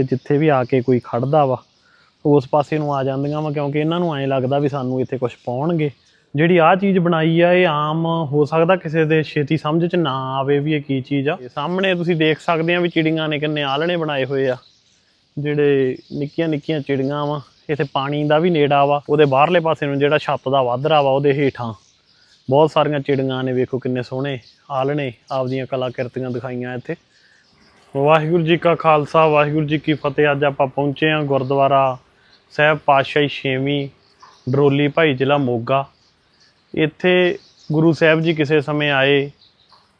ਕਿ ਜਿੱਥੇ ਵੀ ਆ ਕੇ ਕੋਈ ਖੜਦਾ ਵਾ ਉਸ ਪਾਸੇ ਨੂੰ ਆ ਜਾਂਦੀਆਂ ਵਾ ਕਿਉਂਕਿ ਇਹਨਾਂ ਨੂੰ ਐਂ ਲੱਗਦਾ ਵੀ ਸਾਨੂੰ ਇੱਥੇ ਕੁਝ ਪਾਉਣਗੇ। ਜਿਹੜੀ ਆ ਚੀਜ਼ ਬਣਾਈ ਆ ਇਹ ਆਮ ਹੋ ਸਕਦਾ ਕਿਸੇ ਦੇ ਛੇਤੀ ਸਮਝ 'ਚ ਨਾ ਆਵੇ ਵੀ ਇਹ ਕੀ ਚੀਜ਼ ਆ। ਇਹ ਸਾਹਮਣੇ ਤੁਸੀਂ ਦੇਖ ਸਕਦੇ ਆ ਵੀ ਚਿੜੀਆਂ ਨੇ ਕਿੰਨੇ ਆਲਣੇ ਬਣਾਏ ਹੋਏ ਆ। ਜਿਹੜੇ ਨਿੱਕੀਆਂ ਨਿੱਕੀਆਂ ਚਿੜੀਆਂ ਵਾ ਇੱਥੇ ਪਾਣੀ ਦਾ ਵੀ ਨੇੜਾ ਵਾ ਉਹਦੇ ਬਾਹਰਲੇ ਪਾਸੇ ਨੂੰ ਜਿਹੜਾ ਛੱਤ ਦਾ ਵਾਧਰਾ ਵਾ ਉਹਦੇ ਹੇਠਾਂ ਬਹੁਤ ਸਾਰੀਆਂ ਚਿੜੀਆਂ ਨੇ ਵੇਖੋ ਕਿੰਨੇ ਸੋਹਣੇ ਆਲਣੇ ਆਪਦੀਆਂ ਕਲਾਕ੍ਰਿਤੀਆਂ ਦਿਖਾਈਆਂ ਇੱਥੇ। ਵਾਹਿਗੁਰੂ ਜੀ ਕਾ ਖਾਲਸਾ, ਵਾਹਿਗੁਰੂ ਜੀ ਕੀ ਫਤਿਹ। ਅੱਜ ਆਪਾਂ ਪਹੁੰਚੇ ਹਾਂ ਗੁਰਦੁਆਰਾ ਸਾਹਿਬ ਪਾਤਸ਼ਾਹੀ ਛੇਵੀਂ ਡਰੋਲੀ ਭਾਈ ਜ਼ਿਲ੍ਹਾ ਮੋਗਾ। ਇੱਥੇ ਗੁਰੂ ਸਾਹਿਬ ਜੀ ਕਿਸੇ ਸਮੇਂ ਆਏ,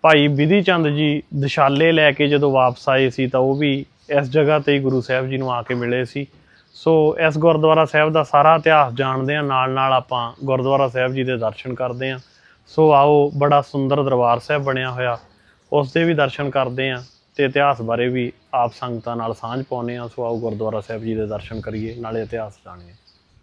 ਭਾਈ ਵਿਧੀ ਚੰਦ ਜੀ ਦਿਸ਼ਾਲੇ ਲੈ ਕੇ ਜਦੋਂ ਵਾਪਸ ਆਏ ਸੀ ਤਾਂ ਉਹ ਵੀ ਇਸ ਜਗ੍ਹਾ ਤੇ ਹੀ ਗੁਰੂ ਸਾਹਿਬ ਜੀ ਨੂੰ ਆ ਕੇ ਮਿਲੇ ਸੀ। ਸੋ ਇਸ ਗੁਰਦੁਆਰਾ ਸਾਹਿਬ ਦਾ ਸਾਰਾ ਇਤਿਹਾਸ ਜਾਣਦੇ ਹਾਂ ਨਾਲ ਨਾਲ ਆਪਾਂ ਗੁਰਦੁਆਰਾ ਸਾਹਿਬ ਜੀ ਦੇ ਦਰਸ਼ਨ ਕਰਦੇ ਹਾਂ। ਸੋ ਆਓ, ਬੜਾ ਸੁੰਦਰ ਦਰਬਾਰ ਸਾਹਿਬ ਬਣਿਆ ਹੋਇਆ, ਉਸ ਦੇ ਵੀ ਦਰਸ਼ਨ ਕਰਦੇ ਹਾਂ। ਤੇ ਇਤਿਹਾਸ ਬਾਰੇ ਵੀ ਆਪ ਸੰਗਤਾਂ ਨਾਲ ਸਾਂਝ ਪਾਉਂਦੇ ਹਾਂ, ਸੋ ਆਓ ਗੁਰਦੁਆਰਾ ਸਾਹਿਬ ਜੀ ਦੇ ਦਰਸ਼ਨ ਕਰੀਏ, ਨਾਲੇ ਇਤਿਹਾਸ ਜਾਣੀਏ।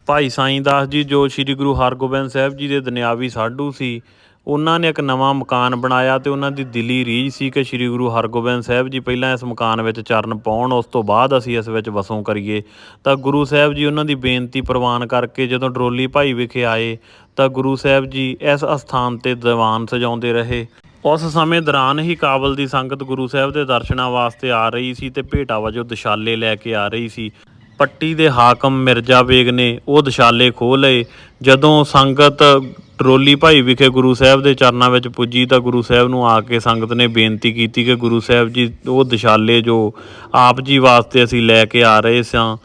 ਭਾਈ ਸਾਈਂ ਦਾਸ ਜੀ, ਜੋ ਸ੍ਰੀ ਗੁਰੂ ਹਰਗੋਬਿੰਦ ਸਾਹਿਬ ਜੀ ਦੇ ਦੁਨਿਆਵੀ ਸਾਧੂ ਸੀ, ਉਹਨਾਂ ਨੇ ਇੱਕ ਨਵਾਂ ਮਕਾਨ ਬਣਾਇਆ ਤੇ ਉਹਨਾਂ ਦੀ ਦਿੱਲੀ ਰੀਝ ਸੀ ਕਿ ਸ੍ਰੀ ਗੁਰੂ ਹਰਗੋਬਿੰਦ ਸਾਹਿਬ ਜੀ ਪਹਿਲਾਂ ਇਸ ਮਕਾਨ ਵਿੱਚ ਚਰਨ ਪਾਉਣ, ਉਸ ਤੋਂ ਬਾਅਦ ਅਸੀਂ ਇਸ ਵਿੱਚ ਵਸੋਂ ਕਰੀਏ। ਤਾਂ ਗੁਰੂ ਸਾਹਿਬ ਜੀ ਉਹਨਾਂ ਦੀ ਬੇਨਤੀ ਪ੍ਰਵਾਨ ਕਰਕੇ ਜਦੋਂ ਡਰੋਲੀ ਭਾਈ ਵਿਖੇ ਆਏ, ਤਾਂ ਗੁਰੂ ਸਾਹਿਬ ਜੀ ਇਸ ਅਸਥਾਨ ਤੇ ਦੀਵਾਨ ਸਜਾਉਂਦੇ ਰਹੇ। ਉਸ ਸਮੇਂ ਦੌਰਾਨ ਹੀ ਕਾਬਲ ਦੀ ਸੰਗਤ ਗੁਰੂ ਸਾਹਿਬ ਦੇ ਦਰਸ਼ਨਾਂ ਵਾਸਤੇ ਆ ਰਹੀ ਸੀ ਤੇ ਭੇਟਾ ਵਜੋਂ ਦਿਸ਼ਾਲੇ ਲੈ ਕੇ ਆ ਰਹੀ ਸੀ। ਪੱਟੀ ਦੇ ਹਾਕਮ ਮਿਰਜ਼ਾ ਬੇਗ ਨੇ ਉਹ ਦਿਸ਼ਾਲੇ ਖੋਹ ਲਏ। ਜਦੋਂ ਸੰਗਤ ਟਰੋਲੀ ਭਾਈ ਵਿਖੇ ਗੁਰੂ ਸਾਹਿਬ ਦੇ ਚਰਨਾਂ ਵਿੱਚ ਪੁੱਜੀ ਤਾਂ ਗੁਰੂ ਸਾਹਿਬ ਨੂੰ ਆ ਕੇ ਸੰਗਤ ਨੇ ਬੇਨਤੀ ਕੀਤੀ ਕਿ ਗੁਰੂ ਸਾਹਿਬ ਜੀ, ਉਹ ਦਿਸ਼ਾਲੇ ਜੋ ਆਪ ਜੀ ਵਾਸਤੇ ਅਸੀਂ ਲੈ ਕੇ ਆ ਰਹੇ ਸਾਂ।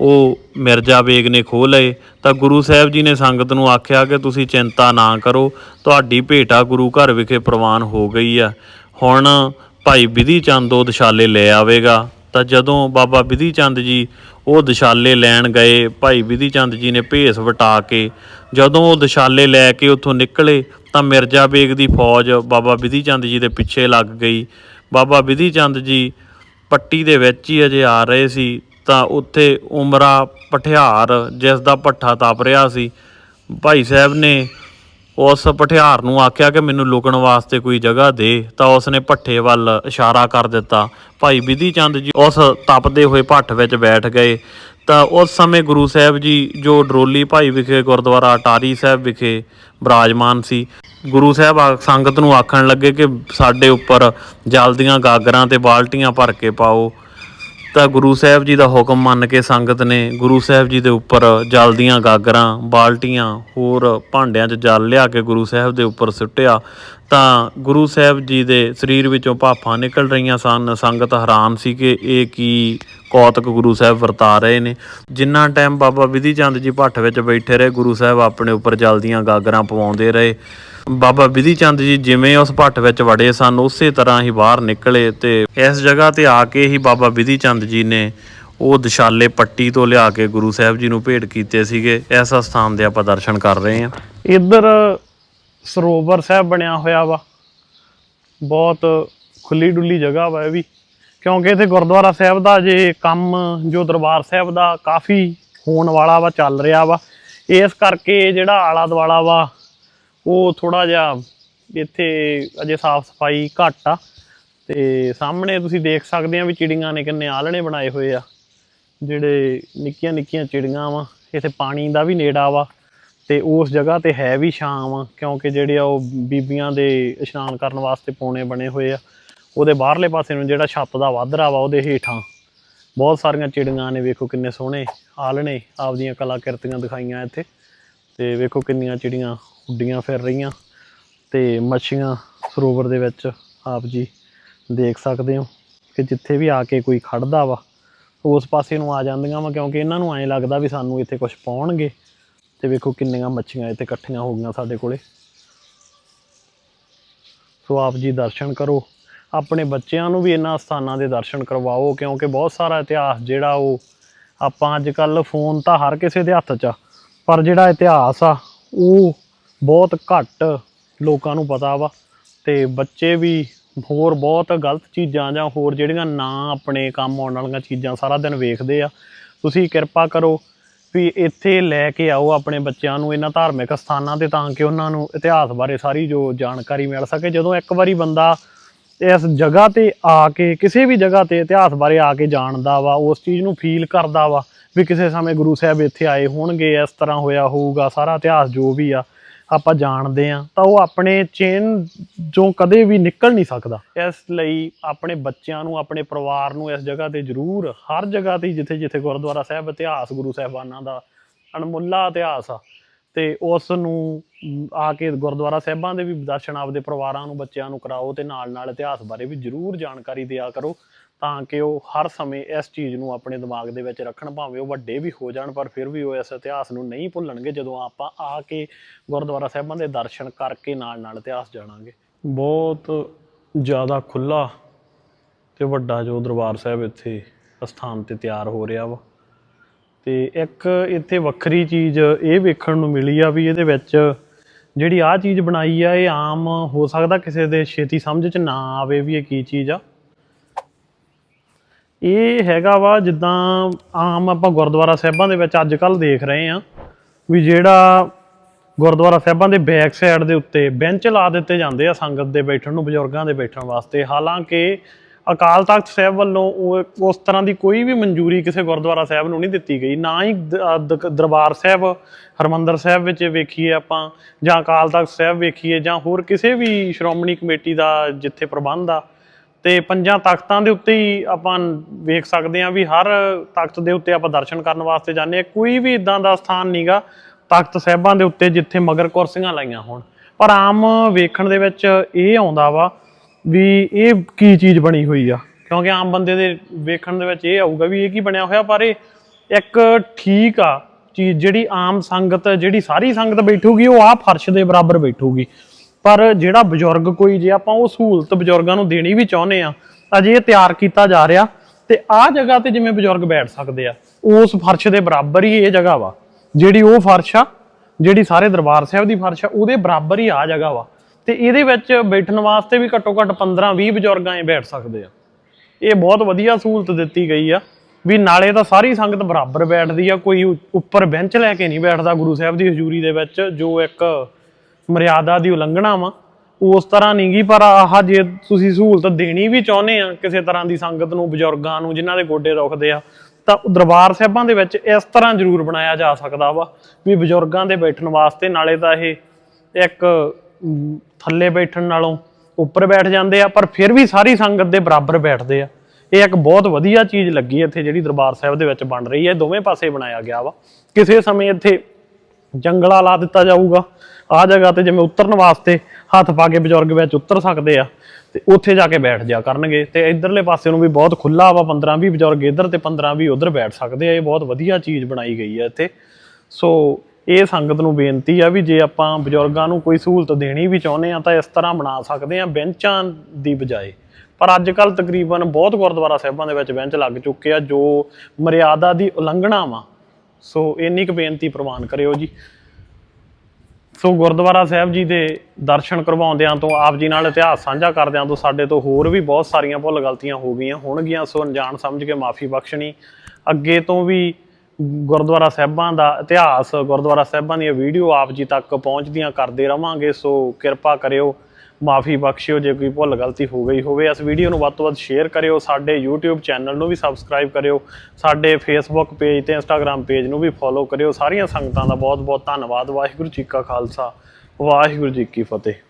ਉਹ ਮਿਰਜ਼ਾ ਬੇਗ ਨੇ ਖੋਹ ਲਏ, ਤਾਂ ਗੁਰੂ ਸਾਹਿਬ ਜੀ ਨੇ ਸੰਗਤ ਨੂੰ ਆਖਿਆ ਕਿ ਤੁਸੀਂ ਚਿੰਤਾ ਨਾ ਕਰੋ, ਤੁਹਾਡੀ ਭੇਟਾ ਗੁਰੂ ਘਰ ਵਿਖੇ ਪ੍ਰਵਾਨ ਹੋ ਗਈ ਆ। ਹੁਣ ਭਾਈ ਵਿਧੀ ਚੰਦ ਉਹ ਦਿਸ਼ਾਲੇ ਲੈ ਆਵੇਗਾ। ਤਾਂ ਜਦੋਂ ਬਾਬਾ ਵਿਧੀ ਚੰਦ ਜੀ ਉਹ ਦਿਸ਼ਾਲੇ ਲੈਣ ਗਏ, ਭਾਈ ਵਿਧੀ ਚੰਦ ਜੀ ਨੇ ਭੇਸ ਵਟਾ ਕੇ, ਜਦੋਂ ਉਹ ਦਿਸ਼ਾਲੇ ਲੈ ਕੇ ਉੱਥੋਂ ਨਿਕਲੇ, ਤਾਂ ਮਿਰਜ਼ਾ ਬੇਗ ਦੀ ਫੌਜ ਬਾਬਾ ਵਿਧੀ ਚੰਦ ਜੀ ਦੇ ਪਿੱਛੇ ਲੱਗ ਗਈ। ਬਾਬਾ ਵਿਧੀ ਚੰਦ ਜੀ ਪੱਟੀ ਦੇ ਵਿੱਚ ਹੀ ਅਜੇ ਆ ਰਹੇ ਸੀ ਤਾਂ ਉੱਥੇ ਉਮਰਾ ਪਠਿਆਰ, ਜਿਸ ਦਾ ਪੱਠਾ ਤਪ ਰਿਹਾ ਸੀ। ਭਾਈ ਸਾਹਿਬ ਨੇ ਉਸ ਪਠਿਆਰ ਨੂੰ ਆਖਿਆ ਕਿ ਮੈਨੂੰ ਲੁਕਣ ਵਾਸਤੇ ਕੋਈ ਜਗ੍ਹਾ ਦੇ, ਤਾਂ ਉਸ ਨੇ ਭੱਠੇ ਵੱਲ ਇਸ਼ਾਰਾ ਕਰ ਦਿੱਤਾ। ਭਾਈ ਵਿਧੀ ਚੰਦ ਜੀ ਉਸ ਤਪਦੇ ਹੋਏ ਭੱਠ ਵਿੱਚ ਬੈਠ ਗਏ। ਤਾਂ ਉਸ ਸਮੇਂ ਗੁਰੂ ਸਾਹਿਬ ਜੀ, ਜੋ ਡਰੋਲੀ ਭਾਈ ਵਿਖੇ, ਗੁਰਦੁਆਰਾ ਅਟਾਰੀ ਸਾਹਿਬ ਵਿਖੇ ਬਰਾਜਮਾਨ ਸੀ। ਗੁਰੂ ਸਾਹਿਬ ਆ- ਸੰਗਤ ਨੂੰ ਆਖਣ ਲੱਗੇ ਕਿ ਸਾਡੇ ਉੱਪਰ ਜਲ ਦੀਆਂ ਗਾਗਰਾਂ ਤੇ ਬਾਲਟੀਆਂ ਭਰ ਕੇ ਪਾਓ। ਤਾਂ ਗੁਰੂ ਸਾਹਿਬ ਜੀ ਦਾ ਹੁਕਮ ਮੰਨ ਕੇ ਸੰਗਤ ਨੇ ਗੁਰੂ ਸਾਹਿਬ ਜੀ ਦੇ ਉੱਪਰ ਜਲਦੀਆਂ ਗਾਗਰਾਂ, ਬਾਲਟੀਆਂ, ਹੋਰ ਭਾਂਡਿਆਂ 'ਚ ਜਲ ਲਿਆ ਕੇ ਗੁਰੂ ਸਾਹਿਬ ਦੇ ਉੱਪਰ ਸੁੱਟਿਆ, ਤਾਂ ਗੁਰੂ ਸਾਹਿਬ ਜੀ ਦੇ ਸਰੀਰ ਵਿੱਚੋਂ ਭਾਫਾਂ ਨਿਕਲ ਰਹੀਆਂ ਸਨ। ਸੰਗਤ ਹੈਰਾਨ ਸੀ ਕਿ ਇਹ ਕੀ ਕੌਤਕ ਗੁਰੂ ਸਾਹਿਬ ਵਰਤਾ ਰਹੇ ਨੇ। ਜਿੰਨਾ ਟਾਈਮ ਬਾਬਾ ਵਿਧੀ ਚੰਦ ਜੀ ਭੱਠ ਵਿੱਚ ਬੈਠੇ ਰਹੇ, ਗੁਰੂ ਸਾਹਿਬ ਆਪਣੇ ਉੱਪਰ ਜਲਦੀਆਂ ਗਾਗਰਾਂ ਪਵਾਉਂਦੇ ਰਹੇ। ਬਾਬਾ ਵਿਧੀ ਚੰਦ ਜੀ ਜਿਵੇਂ ਉਸ ਭੱਠ ਵਿੱਚ ਵੜੇ ਸਨ, ਉਸੇ ਤਰ੍ਹਾਂ ਹੀ ਬਾਹਰ ਨਿਕਲੇ ਤੇ ਇਸ ਜਗ੍ਹਾ ਤੇ ਆ ਕੇ ਹੀ ਬਾਬਾ ਵਿਧੀ ਚੰਦ ਜੀ ਨੇ ਉਹ ਦਿਸ਼ਾਲੇ ਪੱਟੀ ਤੋਂ ਲਿਆ ਕੇ ਗੁਰੂ ਸਾਹਿਬ ਜੀ ਨੂੰ ਭੇਟ ਕੀਤੇ ਸੀਗੇ। ਇਸ ਸਥਾਨ ਦੇ ਆਪਾਂ ਦਰਸ਼ਨ ਕਰ ਰਹੇ ਹਾਂ। ਇੱਧਰ ਸਰੋਵਰ ਸਾਹਿਬ ਬਣਿਆ ਹੋਇਆ ਵਾ। ਬਹੁਤ ਖੁੱਲੀ ਡੁੱਲੀ ਜਗ੍ਹਾ ਵਾ ਇਹ ਵੀ। ਕਿਉਂਕਿ ਇੱਥੇ ਗੁਰਦੁਆਰਾ ਸਾਹਿਬ ਦਾ ਜੇ ਕੰਮ ਜੋ ਦਰਬਾਰ ਸਾਹਿਬ ਦਾ ਕਾਫੀ ਹੋਣ ਵਾਲਾ ਵਾ, ਚੱਲ ਰਿਹਾ ਵਾ। ਇਸ ਕਰਕੇ ਜਿਹੜਾ ਆਲਾ ਦੁਆਲਾ ਵਾ, ਉਹ ਥੋੜਾ ਜਿਹਾ ਇੱਥੇ ਅਜੇ ਸਾਫ਼ ਸਫ਼ਾਈ ਘੱਟ ਆ। ਤੇ ਸਾਹਮਣੇ ਤੁਸੀਂ ਦੇਖ ਸਕਦੇ ਆ ਵੀ ਚਿੜੀਆਂ ਨੇ ਕਿੰਨੇ ਆਲਣੇ ਬਣਾਏ ਹੋਏ ਆ। ਜਿਹੜੇ ਨਿੱਕੀਆਂ ਨਿੱਕੀਆਂ ਚਿੜੀਆਂ ਵਾ, ਇੱਥੇ ਪਾਣੀ ਦਾ ਵੀ ਨੇੜਾ ਵਾ ਤੇ ਉਸ ਜਗ੍ਹਾ ਤੇ ਹੈ ਵੀ ਸ਼ਾਮ ਵਾ, ਕਿਉਂਕਿ ਜਿਹੜੇ ਆ ਉਹ ਬੀਬੀਆਂ ਦੇ ਇਸ਼ਨਾਨ ਕਰਨ ਵਾਸਤੇ ਪੌਣੇ ਬਣੇ ਹੋਏ ਆ। ਉਹਦੇ ਬਾਹਰਲੇ ਪਾਸੇ ਨੂੰ ਜਿਹੜਾ ਛੱਤ ਦਾ ਵਾਧਰਾ ਵਾ ਉਹਦੇ ਹੇਠਾਂ ਬਹੁਤ ਸਾਰੀਆਂ ਚਿੜੀਆਂ ਨੇ, ਵੇਖੋ ਕਿੰਨੇ ਸੋਹਣੇ ਆਲਣੇ ਆਪਦੀਆਂ ਕਲਾਕ੍ਰਿਤੀਆਂ ਦਿਖਾਈਆਂ ਇੱਥੇ। ਤੇ ਵੇਖੋ ਕਿੰਨੀਆਂ ਚਿੜੀਆਂ ਉੱਡੀਆਂ ਫਿਰ ਰਹੀਆਂ ਤੇ ਮੱਛੀਆਂ ਸਰੋਵਰ ਦੇ ਵਿੱਚ ਆਪ ਜੀ ਦੇਖ ਸਕਦੇ ਹੋ ਕਿ ਜਿੱਥੇ ਵੀ ਆ ਕੇ ਕੋਈ ਖੜਦਾ ਵਾ, ਉਸ ਪਾਸੇ ਨੂੰ ਆ ਜਾਂਦੀਆਂ ਵਾ ਕਿਉਂਕਿ ਇਹਨਾਂ ਨੂੰ ਐਂ ਲੱਗਦਾ ਵੀ ਸਾਨੂੰ ਇੱਥੇ ਕੁਝ ਪਾਉਣਗੇ। ਤੇ ਵੇਖੋ ਕਿੰਨੀਆਂ ਮੱਛੀਆਂ ਇੱਥੇ ਇਕੱਠੀਆਂ ਹੋ ਗਈਆਂ ਸਾਡੇ ਕੋਲੇ। ਸੋ ਆਪ ਜੀ ਦਰਸ਼ਨ ਕਰੋ। ਆਪਣੇ ਬੱਚਿਆਂ ਨੂੰ ਵੀ ਇਹਨਾਂ ਸਥਾਨਾਂ ਦੇ ਦਰਸ਼ਨ ਕਰਵਾਓ, ਕਿਉਂਕਿ ਬਹੁਤ ਸਾਰਾ ਇਤਿਹਾਸ ਜਿਹੜਾ ਉਹ ਆਪਾਂ ਅੱਜ ਕੱਲ ਫੋਨ ਤਾਂ ਹਰ ਕਿਸੇ ਦੇ ਹੱਥ 'ਚ ਆ, ਪਰ ਜਿਹੜਾ ਇਤਿਹਾਸ ਆ, ਉਹ ਬਹੁਤ ਘੱਟ ਲੋਕਾਂ ਨੂੰ ਪਤਾ ਵਾ ਤੇ ਬੱਚੇ ਵੀ ਹੋਰ ਬਹੁਤ ਗਲਤ ਚੀਜ਼ਾਂ ਜਾਂ ਹੋਰ ਜਿਹੜੀਆਂ ਨਾ ਆਪਣੇ ਕੰਮ ਆਉਣ ਵਾਲੀਆਂ ਚੀਜ਼ਾਂ ਸਾਰਾ ਦਿਨ ਵੇਖਦੇ ਆ। ਤੁਸੀਂ ਕਿਰਪਾ ਕਰੋ ਵੀ ਇੱਥੇ ਲੈ ਕੇ ਆਓ ਆਪਣੇ ਬੱਚਿਆਂ ਨੂੰ ਇਹਨਾਂ ਧਾਰਮਿਕ ਸਥਾਨਾਂ ਤੇ, ਤਾਂ ਕਿ ਉਹਨਾਂ ਨੂੰ ਇਤਿਹਾਸ ਬਾਰੇ ਸਾਰੀ ਜੋ ਜਾਣਕਾਰੀ ਮਿਲ ਸਕੇ। ਜਦੋਂ ਇੱਕ ਵਾਰੀ ਬੰਦਾ ਇਸ ਜਗ੍ਹਾ ਤੇ ਆ ਕੇ, ਕਿਸੇ ਵੀ ਜਗ੍ਹਾ ਤੇ ਇਤਿਹਾਸ ਬਾਰੇ ਆ ਕੇ ਜਾਣਦਾ ਵਾ, ਉਸ ਚੀਜ਼ ਨੂੰ ਫੀਲ ਕਰਦਾ ਵਾ ਵੀ ਕਿਸੇ ਸਮੇਂ ਗੁਰੂ ਸਾਹਿਬ ਇੱਥੇ ਆਏ ਹੋਣਗੇ, ਇਸ ਤਰ੍ਹਾਂ ਹੋਇਆ ਹੋਊਗਾ, ਸਾਰਾ ਇਤਿਹਾਸ ਜੋ ਵੀ ਆ, ਆਪਾਂ ਜਾਣਦੇ ਆ ਤਾਂ ਉਹ ਆਪਣੇ ਚੇਨ ਜੋ ਕਦੇ ਵੀ ਨਿਕਲ ਨਹੀਂ ਸਕਦਾ। ਇਸ ਲਈ ਆਪਣੇ ਬੱਚਿਆਂ ਨੂੰ, ਆਪਣੇ ਪਰਿਵਾਰ ਨੂੰ ਇਸ ਜਗ੍ਹਾ ਤੇ ਜ਼ਰੂਰ, ਹਰ ਜਗ੍ਹਾ ਤੇ ਜਿੱਥੇ ਜਿੱਥੇ ਗੁਰਦੁਆਰਾ ਸਾਹਿਬ ਇਤਿਹਾਸ ਗੁਰੂ ਸਾਹਿਬਾਨਾਂ ਦਾ ਅਣਮੁੱਲਾ ਇਤਿਹਾਸ ਆ ਤੇ ਉਸ ਨੂੰ ਆ ਕੇ ਗੁਰਦੁਆਰਾ ਸਾਹਿਬਾਂ ਦੇ ਵੀ ਦਰਸ਼ਨ ਆਪਦੇ ਪਰਿਵਾਰਾਂ ਨੂੰ, ਬੱਚਿਆਂ ਨੂੰ ਕਰਾਓ ਤੇ ਨਾਲ ਨਾਲ ਇਤਿਹਾਸ ਬਾਰੇ ਵੀ ਜ਼ਰੂਰ ਜਾਣਕਾਰੀ ਦਿਆ ਕਰੋ ਤਾਂ ਕਿ ਉਹ ਹਰ ਸਮੇਂ ਇਸ ਚੀਜ਼ ਨੂੰ ਆਪਣੇ ਦਿਮਾਗ ਦੇ ਵਿੱਚ ਰੱਖਣ, ਭਾਵੇਂ ਉਹ ਵੱਡੇ ਵੀ ਹੋ ਜਾਣ ਪਰ ਫਿਰ ਵੀ ਉਹ ਇਸ ਇਤਿਹਾਸ ਨੂੰ ਨਹੀਂ ਭੁੱਲਣਗੇ ਜਦੋਂ ਆਪਾਂ ਆ ਕੇ ਗੁਰਦੁਆਰਾ ਸਾਹਿਬਾਂ ਦੇ ਦਰਸ਼ਨ ਕਰਕੇ ਨਾਲ ਨਾਲ ਇਤਿਹਾਸ ਜਾਣਾਂਗੇ। ਬਹੁਤ ਜ਼ਿਆਦਾ ਖੁੱਲਾ ਤੇ ਵੱਡਾ ਜੋ ਦਰਬਾਰ ਸਾਹਿਬ ਇੱਥੇ ਸਥਾਨ ਤੇ ਤਿਆਰ ਹੋ ਰਿਹਾ ਵਾ। ਤੇ ਇੱਕ ਇੱਥੇ ਵੱਖਰੀ ਚੀਜ਼ ਇਹ ਵੇਖਣ ਨੂੰ ਮਿਲੀ ਆ ਵੀ ਇਹਦੇ ਵਿੱਚ ਜਿਹੜੀ ਆ ਚੀਜ਼ ਬਣਾਈ ਆ, ਇਹ ਆਮ ਹੋ ਸਕਦਾ ਕਿਸੇ ਦੇ ਛੇਤੀ ਸਮਝ ਚ ਨਾ ਆਵੇ ਵੀ ਇਹ ਕੀ ਚੀਜ਼ ਆ। ਇਹ ਹੈਗਾ ਵਾ ਜਿੱਦਾਂ ਆਮ ਆਪਾਂ ਗੁਰਦੁਆਰਾ ਸਾਹਿਬਾਂ ਦੇ ਵਿੱਚ ਅੱਜ ਕੱਲ ਦੇਖ ਰਹੇ ਆ ਵੀ ਜਿਹੜਾ ਗੁਰਦੁਆਰਾ ਸਾਹਿਬਾਂ ਦੇ ਬੈਕ ਸਾਈਡ ਦੇ ਉੱਤੇ ਬੈਂਚ ਲਾ ਦਿੱਤੇ ਜਾਂਦੇ ਆ ਸੰਗਤ ਦੇ ਬੈਠਣ ਨੂੰ, ਬਜ਼ੁਰਗਾਂ ਦੇ ਬੈਠਣ ਵਾਸਤੇ। ਹਾਲਾਂਕਿ ਅਕਾਲ ਤਖਤ ਸਾਹਿਬ ਵੱਲੋਂ ਉਸ ਤਰ੍ਹਾਂ ਦੀ ਕੋਈ ਵੀ ਮਨਜ਼ੂਰੀ ਕਿਸੇ ਗੁਰਦੁਆਰਾ ਸਾਹਿਬ ਨੂੰ ਨਹੀਂ ਦਿੱਤੀ ਗਈ। ਨਾ ਹੀ ਦਰਬਾਰ ਸਾਹਿਬ, ਹਰਮੰਦਰ ਸਾਹਿਬ ਵਿੱਚ ਵੇਖੀਏ ਆਪਾਂ, ਜਾਂ ਅਕਾਲ ਤਖਤ ਸਾਹਿਬ ਵੇਖੀਏ, ਜਾਂ ਹੋਰ ਕਿਸੇ ਵੀ ਸ਼੍ਰੋਮਣੀ ਕਮੇਟੀ ਦਾ ਜਿੱਥੇ ਪ੍ਰਬੰਧ ਆ। ਤੇ ਪੰਜਾਂ ਤਖਤਾਂ ਦੇ ਉੱਤੇ ਹੀ ਆਪਾਂ ਵੇਖ ਸਕਦੇ ਹਾਂ ਵੀ ਹਰ ਤਖਤ ਦੇ ਉੱਤੇ ਆਪਾਂ ਦਰਸ਼ਨ ਕਰਨ ਵਾਸਤੇ ਜਾਂਦੇ ਹਾਂ। ਕੋਈ ਵੀ ਇਦਾਂ ਦਾ ਸਥਾਨ ਨਹੀਂਗਾ ਤਖਤ ਸਾਹਿਬਾਂ ਦੇ ਉੱਤੇ ਜਿੱਥੇ ਮਗਰ ਕੁਰਸੀਆਂ ਲਾਈਆਂ ਹੋਣ। ਪਰ ਆਮ ਵੇਖਣ ਦੇ ਵਿੱਚ ਇਹ ਆਉਂਦਾ ਵਾ ਵੀ ਇਹ ਕੀ ਚੀਜ਼ ਬਣੀ ਹੋਈ ਆ? ਕਿਉਂਕਿ ਆਮ ਬੰਦੇ ਦੇ ਵੇਖਣ ਦੇ ਵਿੱਚ ਇਹ ਆਊਗਾ ਵੀ ਇਹ ਕੀ ਬਣਿਆ ਹੋਇਆ, ਪਰ ਇਹ ਇੱਕ ਠੀਕ ਆ ਚੀਜ਼ ਜਿਹੜੀ ਆਮ ਸੰਗਤ, ਜਿਹੜੀ ਸਾਰੀ ਸੰਗਤ ਬੈਠੂਗੀ, ਉਹ ਆ ਫਰਸ਼ ਦੇ ਬਰਾਬਰ ਬੈਠੂਗੀ। ਪਰ ਜਿਹੜਾ ਬਜ਼ੁਰਗ ਕੋਈ, ਜੇ ਆਪਾਂ ਉਹ ਸਹੂਲਤ ਬਜ਼ੁਰਗਾਂ ਨੂੰ ਦੇਣੀ ਵੀ ਚਾਹੁੰਦੇ ਆ, ਅਜੇ ਇਹ ਤਿਆਰ ਕੀਤਾ ਜਾ ਰਿਹਾ ਤੇ ਆਹ ਜਗ੍ਹਾ ਤੇ ਜਿਵੇਂ ਬਜ਼ੁਰਗ ਬੈਠ ਸਕਦੇ ਆ, ਉਸ ਫਰਸ਼ ਦੇ ਬਰਾਬਰ ਹੀ ਇਹ ਜਗ੍ਹਾ ਵਾ। ਜਿਹੜੀ ਉਹ ਫਰਸ਼ ਆ, ਜਿਹੜੀ ਸਾਰੇ ਦਰਬਾਰ ਸਾਹਿਬ ਦੀ ਫਰਸ਼ ਆ, ਉਹਦੇ ਬਰਾਬਰ ਹੀ ਆ ਜਗ੍ਹਾ ਵਾ। ਤੇ ਇਹਦੇ ਵਿੱਚ ਬੈਠਣ ਵਾਸਤੇ ਵੀ ਘੱਟੋ ਘੱਟ 15 20 ਬਜ਼ੁਰਗ ਐ ਬੈਠ ਸਕਦੇ ਆ। ਇਹ ਬਹੁਤ ਵਧੀਆ ਸਹੂਲਤ ਦਿੱਤੀ ਗਈ ਆ, ਵੀ ਨਾਲੇ ਤਾਂ ਸਾਰੀ ਸੰਗਤ ਬਰਾਬਰ ਬੈਠਦੀ ਆ, ਕੋਈ ਉੱਪਰ ਬੈਂਚ ਲੈ ਕੇ ਨਹੀਂ ਬੈਠਦਾ ਗੁਰੂ ਸਾਹਿਬ ਦੀ ਹਜ਼ੂਰੀ ਦੇ ਵਿੱਚ, ਜੋ ਇੱਕ ਮਰਿਆਦਾ ਦੀ ਉਲੰਘਣਾ ਵਾ। ਉਸ ਤਰ੍ਹਾਂ ਨਹੀਂ ਗੀ, ਪਰ ਆਹ ਜੇ ਤੁਸੀਂ ਸਹੂਲਤ ਦੇਣੀ ਵੀ ਚਾਹੁੰਦੇ ਆ ਕਿਸੇ ਤਰ੍ਹਾਂ ਦੀ ਸੰਗਤ ਨੂੰ, ਬਜ਼ੁਰਗਾਂ ਨੂੰ, ਜਿਨ੍ਹਾਂ ਦੇ ਗੋਡੇ ਦੁਖਦੇ ਆ, ਤਾਂ ਦਰਬਾਰ ਸਾਹਿਬਾਂ ਦੇ ਵਿੱਚ ਇਸ ਤਰ੍ਹਾਂ ਜ਼ਰੂਰ ਬਣਾਇਆ ਜਾ ਸਕਦਾ ਵਾ, ਵੀ ਬਜ਼ੁਰਗਾਂ ਦੇ ਬੈਠਣ ਵਾਸਤੇ ਨਾਲੇ ਤਾਂ ਇਹ ਇੱਕ ਥੱਲੇ ਬੈਠਣ ਨਾਲੋਂ ਉੱਪਰ ਬੈਠ ਜਾਂਦੇ ਆ, ਪਰ ਫਿਰ ਵੀ ਸਾਰੀ ਸੰਗਤ ਦੇ ਬਰਾਬਰ ਬੈਠਦੇ ਆ। ਇਹ ਇੱਕ ਬਹੁਤ ਵਧੀਆ ਚੀਜ਼ ਲੱਗੀ ਇੱਥੇ ਜਿਹੜੀ ਦਰਬਾਰ ਸਾਹਿਬ ਦੇ ਵਿੱਚ ਬਣ ਰਹੀ ਹੈ ਦੋਵੇਂ ਪਾਸੇ ਬਣਾਇਆ ਗਿਆ ਵਾ। ਕਿਸੇ ਸਮੇਂ ਇੱਥੇ ਜੰਗਲਾ ਲਾ ਦਿੱਤਾ ਜਾਊਗਾ ਆ ਜਗ੍ਹਾ ਤੇ ਜਿਵੇਂ ਉਤਰਨ ਵਾਸਤੇ ਹੱਥ ਪਾ ਕੇ ਬਜ਼ੁਰਗ ਵਿੱਚ ਉਤਰ ਸਕਦੇ ਆ, ਤੇ ਉੱਥੇ ਜਾ ਕੇ ਬੈਠ ਜਾ ਕਰਨਗੇ। ਤੇ ਇਧਰਲੇ ਪਾਸੇ ਨੂੰ ਵੀ ਬਹੁਤ ਖੁੱਲਾ ਵਾ 15 20 ਬਜ਼ੁਰਗ ਇੱਧਰ ਤੇ 15 20 ਉਧਰ ਬੈਠ ਸਕਦੇ ਆ। ਇਹ ਬਹੁਤ ਵਧੀਆ ਚੀਜ਼ ਬਣਾਈ ਗਈ ਹੈ ਇੱਥੇ। ਸੋ ਇਹ ਸੰਗਤ ਨੂੰ ਬੇਨਤੀ ਆ ਵੀ ਜੇ ਆਪਾਂ ਬਜ਼ੁਰਗਾਂ ਨੂੰ ਕੋਈ ਸਹੂਲਤ ਦੇਣੀ ਵੀ ਚਾਹੁੰਦੇ ਆ ਤਾਂ ਇਸ ਤਰ੍ਹਾਂ ਬਣਾ ਸਕਦੇ ਆ ਬੈਂਚਾਂ ਦੀ ਬਜਾਏ। ਪਰ ਅੱਜ ਕੱਲ ਤਕਰੀਬਨ ਬਹੁਤ ਗੁਰਦੁਆਰਾ ਸਾਹਿਬਾਂ ਦੇ ਵਿੱਚ ਬੈਂਚ ਲੱਗ ਚੁੱਕੇ ਆ ਜੋ ਮਰਿਆਦਾ ਦੀ ਉਲੰਘਣਾ ਵਾ। ਸੋ ਇੰਨੀ ਕੁ ਬੇਨਤੀ ਪ੍ਰਵਾਨ ਕਰਿਓ ਜੀ। ਸੋ ਗੁਰਦੁਆਰਾ ਸਾਹਿਬ ਜੀ ਦੇ ਦਰਸ਼ਨ ਕਰਵਾਉਂਦਿਆਂ ਤੋਂ ਆਪ ਜੀ ਨਾਲ ਇਤਿਹਾਸ ਸਾਂਝਾ ਕਰਦਿਆਂ ਤੋਂ ਸਾਡੇ ਤੋਂ ਹੋਰ ਵੀ ਬਹੁਤ ਸਾਰੀਆਂ ਭੁੱਲ ਗਲਤੀਆਂ ਹੋ ਗਈਆਂ ਹੋਣਗੀਆਂ, ਸੋ ਅਣਜਾਣ ਸਮਝ ਕੇ ਮਾਫੀ ਬਖਸ਼ਣੀ। ਅੱਗੇ ਤੋਂ ਵੀ ਗੁਰਦੁਆਰਾ ਸਾਹਿਬਾਂ ਦਾ ਇਤਿਹਾਸ, ਗੁਰਦੁਆਰਾ ਸਾਹਿਬਾਂ ਦੀਆਂ ਵੀਡੀਓ ਆਪ ਜੀ ਤੱਕ ਪਹੁੰਚਦੀਆਂ ਕਰਦੇ ਰਵਾਂਗੇ, ਸੋ ਕਿਰਪਾ ਕਰਿਓ, ਮਾਫੀ ਬਖਸ਼ਿਓ, ਜੇ ਕੋਈ ਭੁੱਲ ਗਲਤੀ ਹੋ ਗਈ ਹੋਵੇ, ਇਸ ਵੀਡੀਓ ਨੂੰ ਵੱਧ ਤੋਂ ਵੱਧ ਸ਼ੇਅਰ ਕਰਿਓ, ਸਾਡੇ YouTube ਚੈਨਲ ਨੂੰ ਵੀ ਸਬਸਕ੍ਰਾਈਬ ਕਰਿਓ, ਸਾਡੇ Facebook ਪੇਜ ਤੇ Instagram ਪੇਜ ਨੂੰ ਵੀ ਫੋਲੋ ਕਰਿਓ, ਸਾਰੀਆਂ ਸੰਗਤਾਂ ਦਾ ਬਹੁਤ ਬਹੁਤ ਧੰਨਵਾਦ, ਵਾਹਿਗੁਰੂ ਜੀ ਕਾ ਖਾਲਸਾ, ਵਾਹਿਗੁਰੂ ਜੀ ਕੀ ਫਤਿਹ।